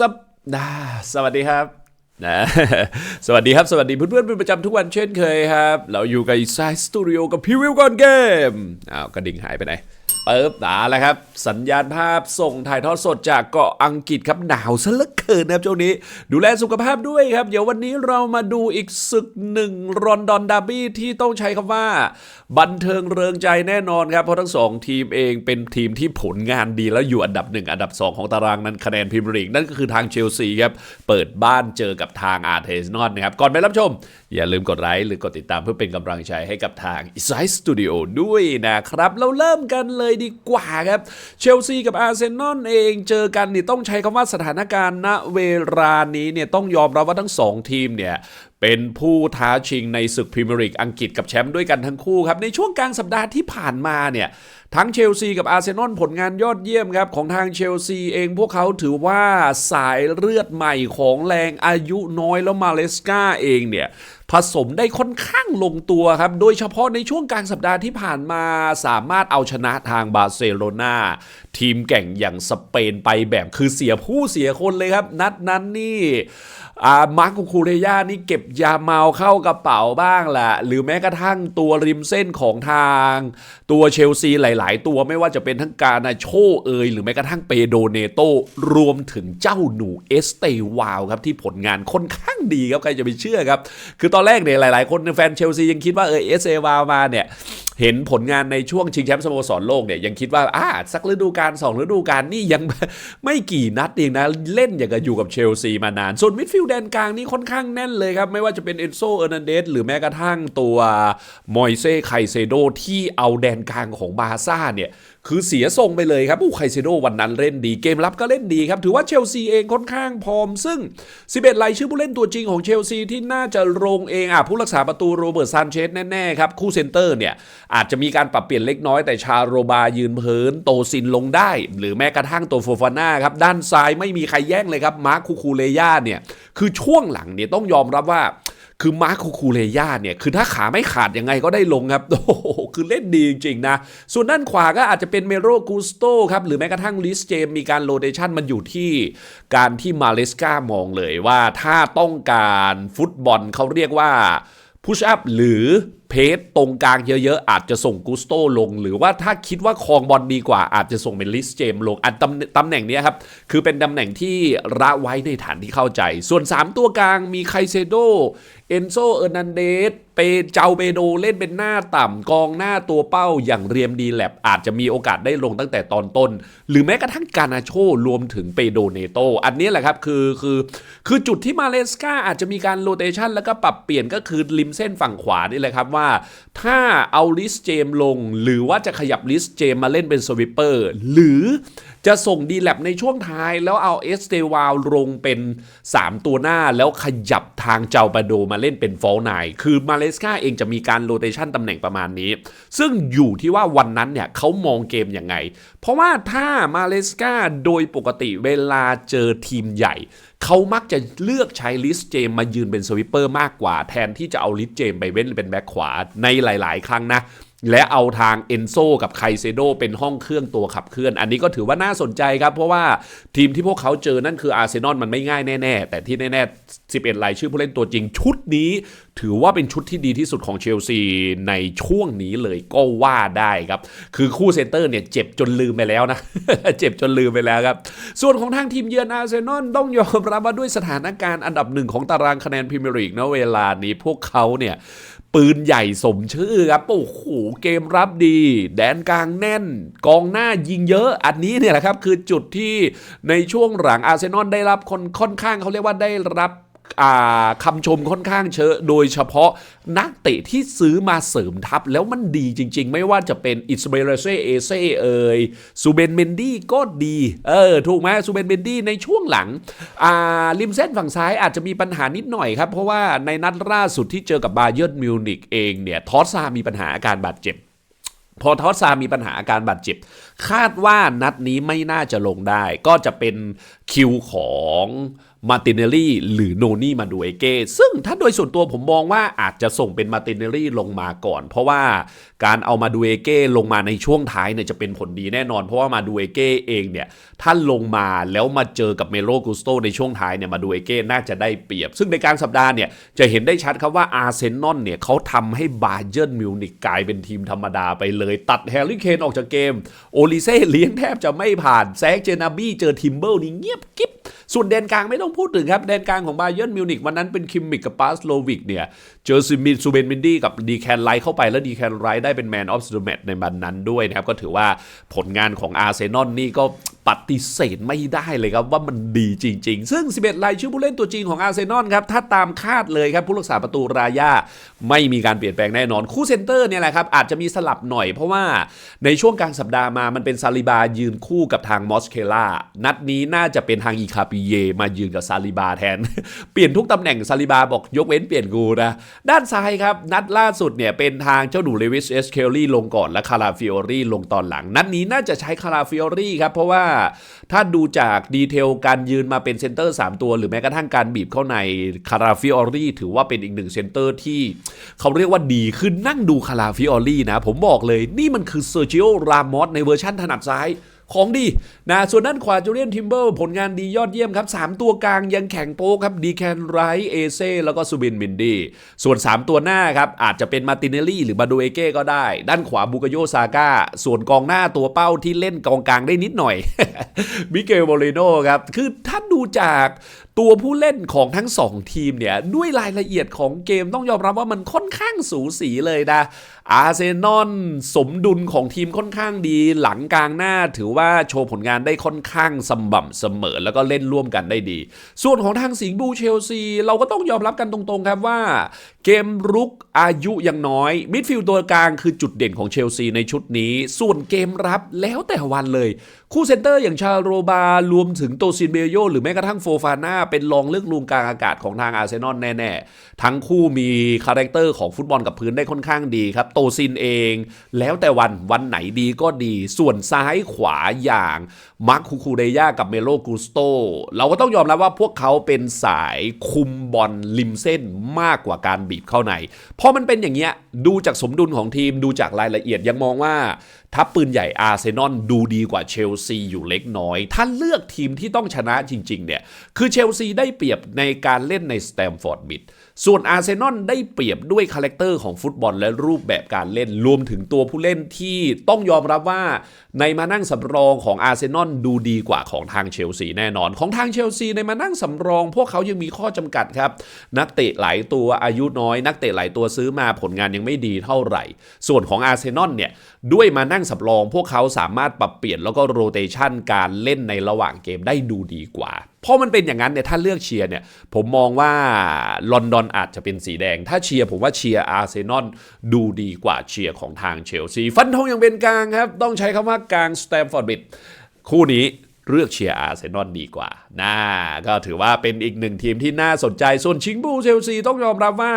สัปดาห์สวัสดีครับนะสวัสดีครับ สวัสดีเพื่อนๆเป็นประจำทุกวันเช่นเคยครับ เราอยู่กับไซส์สตูดิโอกับพี่วิวก่อนเกมอ้าวกระดิ่งหายไปไหน เปิบตาแล้วครับ สัญญาณภาพส่งถ่ายทอดสดจากเกาะอังกฤษครับหนาวซะเหลือเกินนะครับช่วงนี้ ดูแลสุขภาพด้วยครับ เดี๋ยววันนี้เรามาดูอีกศึกหนึ่งรอนดอนดาร์บี้ที่ต้องใช้คำว่า บันเทิงเริงใจแน่นอนครับ เพราะทั้งสองทีมเองเป็นทีมที่ผลงานดีแล้วอยู่อันดับหนึ่งอันดับ 2 ของตารางนั้นคะแนนพรีเมียร์ลีกนั่นก็คือทางเชลซีครับเปิดบ้านเจอกับทางอาร์เทสนอนนะครับก่อนไปรับชม อย่าลืมกดไลค์หรือกดติดตามเพื่อเป็นกำลังใจให้กับทาง i s i สตูดิโอด้วยนะครับเราเริ่มกันเลยดีกว่าครับ เชลซีกับอาร์เซนอลเองเจอกันนี่ต้องใช้คำว่าสถานการณ์ณเวลานี้เนี่ยต้องยอมรับว่าทั้งสองทีมเนี่ยเป็นผู้ท้าชิงในศึกพรีเมียร์ลีกอังกฤษกับแชมป์ด้วยกันทั้งคู่ครับ ในช่วงกลางสัปดาห์ที่ผ่านมาเนี่ย ทั้งเชลซีกับอาร์เซนอลผลงานยอดเยี่ยมครับ ของทางเชลซีเองพวกเขาถือว่าสายเลือดใหม่ของแรงอายุน้อยแล้วมาเลสกาเองเนี่ย ผสมได้ค่อนข้างลงตัวครับ โดยเฉพาะในช่วงกลางสัปดาห์ที่ผ่านมาสามารถเอาชนะทางบาร์เซโลนาทีมแก่งอย่างสเปนไปแบบคือเสียผู้เสียคนเลยครับ นัดนั้นนี่อามาร์คคูเรย่านี่เก็บยาเมาเข้ากระเป๋าบ้างแหละหรือแม้กระทั่งตัวริมเส้นของทาง ตัวเชลซีหลาย ๆ ตัวไม่ว่าจะเป็นทั้งการนาโชเอยหรือแม้กระทั่งเปโดเนโตรวมถึงเจ้าหนูเอสเตวาวครับที่ผลงานค่อนข้างดีครับใครจะไปเชื่อครับ คือตอนแรกเนี่ยหลาย ๆ คนแฟนเชลซียังคิดว่าเออเอสเตวามาเนี่ยเห็นผลงานในช่วงชิงแชมป์สโมสรโลกเนี่ยยังคิดว่าอ่าสักฤดูกาลสองฤดูกาลนี่ยังไม่กี่นัดเองนะ เล่นอย่างกับอยู่กับเชลซีมานาน ส่วนมิดฟิลด์แดนกลางนี่ค่อนข้างแน่นเลยครับ ไม่ว่าจะเป็นเอนโซเออร์นันเดสหรือแม้กระทั่งตัวมอยเซ่ไคเซโดที่เอาแดนกลางของบาซ่าเนี่ยคือเสียทรงไปเลยครับอู้ไคเซโดวันนั้นเล่นดีเกมรับก็เล่นดีครับ ถือว่าเชลซีเองค่อนข้างพร้อม ซึ่ง 11รายชื่อผู้เล่นตัวจริงของเชลซีที่น่าจะลงเองอะผู้รักษาประตูโรเบิร์ตซานเชสแน่ๆครับคู่เซนเตอร์เนี่ย อาจจะมีการปรับเปลี่ยนเล็กน้อยแต่ชาโรบายืนเพินโตซินลงได้ หรือแม้กระทั่งตัวโฟฟาน่าครับด้านซ้ายไม่มีใครแย่งเลยครับมาร์คคูคูเลย่าเนี่ยคือช่วงหลังเนี่ยต้องยอมรับว่า คือมาร์คคูเลย่าเนี่ย คือถ้าขาไม่ขาดยังไงก็ได้ลงครับ โอ้โห คือเล่นดีจริงๆนะ ส่วนด้านขวาก็อาจจะเป็นเมโรกูสโตครับ หรือแม้กระทั่งลิสเจมมีการโรเตชันมันอยู่ที่การที่มาเลสกามองเลยว่าถ้าต้องการฟุตบอลเขาเรียกว่าพุชอัพหรือ เพจตรงกลางเยอะๆ อาจจะส่งกูสโตลง หรือว่าถ้าคิดว่าคองบอลดีกว่าอาจจะส่งเป็นลิสเจมลงอันตำตำแหน่งนี้ครับ คือเป็นตำแหน่งที่ระไว้ในฐานที่เข้าใจ ส่วน 3 ตัวกลางมีไคเซโดเอนโซเออร์นันเดสเปเจ้าเปโดเล่นเป็นหน้าต่ำกองหน้าตัวเป้าอย่างเรียมดีแลบอาจจะมีโอกาสได้ลงตั้งแต่ตอนต้น หรือแม้กระทั่งกานาโชรวมถึงเปโดเนโต อันนี้แหละครับคือคือคือจุดที่มาเลสกาอาจจะมีการโรเตชันแล้วก็ปรับเปลี่ยนก็คือริมเส้นฝั่งขวานี่แหละครับว่าถ้าเอาลิสเจมลง หรือว่าจะขยับลิสเจมมาเล่นเป็นสวิปเปอร์หรือจะส่งดีแลบในช่วงท้ายแล้วเอาเอสเตวาลลงเป็น 3 ตัวหน้าแล้วขยับทางเจ้าปาโดมาเล่นเป็นฟอลไนคือมาเลสกาเองจะมีการโรเตชันตำแหน่งประมาณนี้ ซึ่งอยู่ที่ว่าวันนั้นเนี่ยเขามองเกมยังไง เพราะว่าถ้ามาเลสกาโดยปกติเวลาเจอทีมใหญ่ เขามักจะเลือกใช้ลิสเจมมายืนเป็นสวิปเปอร์มากกว่าแทนที่จะเอาลิสเจมไปเว้นเป็นแบ็คขวาในหลาย ๆ ครั้งนะ และเอาทางเอนโซกับไคเซโดเป็นห้องเครื่องตัวขับเคลื่อน อันนี้ก็ถือว่าน่าสนใจครับ เพราะว่าทีมที่พวกเขาเจอนั่นคืออาร์เซนอลมันไม่ง่ายแน่ ๆ แต่ที่แน่ๆ 11รายชื่อผู้เล่นตัวจริง ชุดนี้ถือว่าเป็นชุดที่ดีที่สุดของเชลซีในช่วงนี้เลยก็ว่าได้ครับ คือคู่เซนเตอร์เนี่ยเจ็บจนลืมไปแล้วนะ เจ็บจนลืมไปแล้วครับ ส่วนของทางทีมเยือนอาร์เซนอลต้องยอมรับว่าด้วยสถานการณ์อันดับหนึ่งของตารางคะแนนพรีเมียร์ลีกนะเวลานี้พวกเขาเนี่ย ปืนใหญ่สมชื่อครับโอ้โหเกมรับดี แดนกลางแน่น กองหน้ายิงเยอะ อันนี้เนี่ยแหละครับ คือจุดที่ในช่วงหลังอาร์เซนอลได้รับคนค่อนข้างเขาเรียกว่าได้รับ คำชมค่อนข้างเชอะโดยเฉพาะนักเตะที่ซื้อมาเสริมทัพ แล้วมันดีจริง ๆ ไม่ว่าจะเป็นอิสเบรเซเอเซเอยซูเบนเมนดี้ก็ดี เออ ถูกไหมซูเบนเมนดี้ในช่วงหลังอ่าริมเส้นฝั่งซ้ายอาจจะมีปัญหานิดหน่อยครับ เพราะว่าในนัดล่าสุดที่เจอกับบาเยิร์นมิวนิกเองเนี่ยทอสซามีปัญหาอาการบาดเจ็บพอทอสซามีปัญหาอาการบาดเจ็บ คาดว่านัดนี้ไม่น่าจะลงได้ ก็จะเป็นคิวของ มาตินเนลลี่หรือโนนี่มาดูเอเก้ซึ่งถ้าโดยส่วนตัวผมมองว่าอาจจะส่งเป็นมาตินเนลลี่ลงมาก่อน เพราะว่าการเอามาดูเอเก้ลงมาในช่วงท้ายเนี่ยจะเป็นผลดีแน่นอน เพราะว่ามาดูเอเก้เองเนี่ยถ้าลงมาแล้วมาเจอกับเมโลกุสโตในช่วงท้ายเนี่ยมาดูเอเก้น่าจะได้เปรียบ ซึ่งในกางสัปดาห์เนี่ยจะเห็นได้ชัดครับว่าอาร์เซนอลเนี่ยเขาทำให้บาเยิร์นมิวนิกกลายเป็นทีมธรรมดาไปเลยตัดแฮร์รี่เคนออกจากเกมโอลิเซ่เลี้ยงแทบจะไม่ผ่านแซกเจนาบี้เจอทิมเบิลนี่เงียบกิ๊บ ส่วนแดนกลางไม่ต้องพูดถึงครับแดนกลางของบาเยิร์นมิวนิกวันนั้นเป็นคิมมิกกับปาสโลวิกเนี่ยเจอซิมินซูเบนมินดี้กับดีแคนไลท์เข้าไปแล้วดีแคนไลท์ได้เป็นแมนออฟสตูเมตในวันนั้นด้วยนะครับก็ถือว่าผลงานของอาร์เซนอลนี่ก็ปฏิเสธไม่ได้เลยครับว่ามันดีจริง ๆ ซึ่ง 11 รายชื่อผู้เล่นตัวจริงของอาร์เซนอลครับ ถ้าตามคาดเลยครับ ผู้รักษาประตูรายาไม่มีการเปลี่ยนแปลงแน่นอน คู่เซนเตอร์เนี่ยแหละครับ อาจจะมีสลับหน่อยเพราะว่าในช่วงกลางสัปดาห์มามันเป็นซาลิบายืนคู่กับทางมอสเคล่านัดนี้น่าจะเป็นทางอีคาปิเยมายืนกับซาลิบาแทน เปลี่ยนทุกตำแหน่งซาลิบาบอกยกเว้นเปลี่ยนกูนะ ด้านซ้ายครับ นัดล่าสุดเนี่ยเป็นทางเจ้าหนูเลวิสเอสเคลลี่ลงก่อนและคาราฟิโอรี่ลงตอนหลัง นัดนี้น่าจะใช้คาราฟิโอรี่ครับ เพราะว่าถ้าดูจากดีเทลการยืนมาเป็นเซนเตอร์ 3 ตัว หรือแม้กระทั่งการบีบเข้าในคาราฟิโอรี่ถือว่าเป็นอีกหนึ่งเซนเตอร์ที่เขาเรียกว่าดีขึ้นนั่งดูคาราฟิโอรี่นะ ผมบอกเลยนี่มันคือเซอร์จิโอรามอสในเวอร์ชั่นถนัดซ้าย ของดีนะส่วนด้านขวาจูเลียนทิมเบิลผลงานดียอดเยี่ยมครับ 3 ตัวกลางยังแข็งโป๊กครับดีแคนไรเอเซแล้วก็ซูบินมินดี ส่วน 3 ตัวหน้าครับ อาจจะเป็นมาตินเนลลี่หรือมาดูเอเก้ก็ได้ ด้านขวาบูกโยซาก้าส่วนกองหน้าตัวเป้าที่เล่นกองกลางได้นิดหน่อยมิเกลโมเรโนครับคือถ้าดูจากตัวผู้เล่นของทั้ง 2 ทีมเนี่ย ด้วยรายละเอียดของเกมต้องยอมรับว่ามันค่อนข้างสูสีเลยนะ อาร์เซนอลสมดุลของทีมค่อนข้างดี หลังกลางหน้าถือว่าโชว์ผลงานได้ค่อนข้างสม่ำเสมอแล้วก็เล่นร่วมกันได้ดี ส่วนของทางสิงห์บูเชลซีเราก็ต้องยอมรับกันตรงๆครับว่า เกมรุกอายุยังน้อย มิดฟิลด์ตัวกลางคือจุดเด่นของเชลซีในชุดนี้ ส่วนเกมรับแล้วแต่วันเลย คู่เซนเตอร์อย่างชาโรบารวมถึงโตซินเบโยหรือแม้กระทั่งโฟฟาน่าเป็นรองเลือกลุงกลางอากาศของทางอาร์เซนอลแน่ๆ ทั้งคู่มีคาแรคเตอร์ของฟุตบอลกับพื้นได้ค่อนข้างดีครับ โตซินเอง แล้วแต่วันวันไหนดีก็ดี ส่วนซ้ายขวาอย่างมาร์คคูคูเดย่ากับเมโลกูสโตเราก็ต้องยอมรับว่าพวกเขาเป็นสายคุมบอลริมเส้นมากกว่าการบีบเข้าในพอมันเป็นอย่างเงี้ยดูจากสมดุลของทีมดูจากรายละเอียดยังมองว่า ทัพปืนใหญ่อาร์เซนอลดูดีกว่าเชลซีอยู่เล็กน้อย ถ้าเลือกทีมที่ต้องชนะจริง ๆ เนี่ย คือเชลซีได้เปรียบในการเล่นในสแตมฟอร์ดบิดส่วนอาร์เซนอลได้เปรียบด้วยคาแรคเตอร์ของฟุตบอลและรูปแบบการเล่นรวมถึงตัวผู้เล่นที่ต้องยอมรับว่า ในมานั่งสำรองของอาร์เซนอลดูดีกว่าของทางเชลซีแน่นอน ของทางเชลซีในมานั่งสำรอง พวกเขายังมีข้อจำกัดครับ นักเตะหลายตัวอายุน้อย นักเตะหลายตัวซื้อมาผลงานยังไม่ดีเท่าไหร่ ส่วนของอาร์เซนอลเนี่ยด้วยมานั่งสำรอง พวกเขาสามารถปรับเปลี่ยนแล้วก็โรเตชันการเล่นในระหว่างเกมได้ดูดีกว่า เพราะมันเป็นอย่างนั้นเนี่ยถ้าเลือกเชียร์เนี่ยผมมองว่าลอนดอนอาจจะเป็นสีแดง ถ้าเชียร์ผมว่าเชียร์อาร์เซนอลดูดีกว่าเชียร์ของทางเชลซีฟันธงอย่างเป็นกลางครับ ต้องใช้คำว่ากลางสแตมฟอร์ดบิดคู่นี้เลือกเชียร์อาร์เซนอลดีกว่าน่าก็ถือว่าเป็นอีกหนึ่งทีมที่น่าสนใจ ส่วนชิงบูเชลซีต้องยอมรับว่า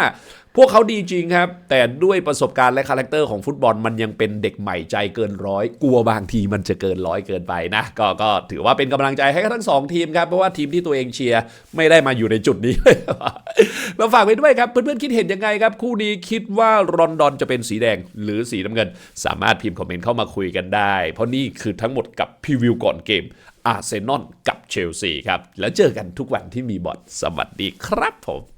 พวกเขาดีจริงครับ แต่ด้วยประสบการณ์และคาแรคเตอร์ของฟุตบอลมันยังเป็นเด็กใหม่ใจเกินร้อยกลัวบางทีมันจะเกินร้อยเกินไปนะก็ก็ถือว่าเป็นกำลังใจให้ทั้งสองทีมครับ เพราะว่าทีมที่ตัวเองเชียร์ไม่ได้มาอยู่ในจุดนี้มาฝากไว้ด้วยครับ เพื่อนๆคิดเห็นยังไงครับ คู่นี้คิดว่าลอนดอนจะเป็นสีแดงหรือสีน้ำเงิน สามารถพิมพ์คอมเมนต์เข้ามาคุยกันได้ เพราะนี่คือทั้งหมดกับพรีวิวก่อนเกมอาร์เซนอลกับเชลซีครับแล้วเจอกันทุกวันที่มีบอทสวัสดีครับผม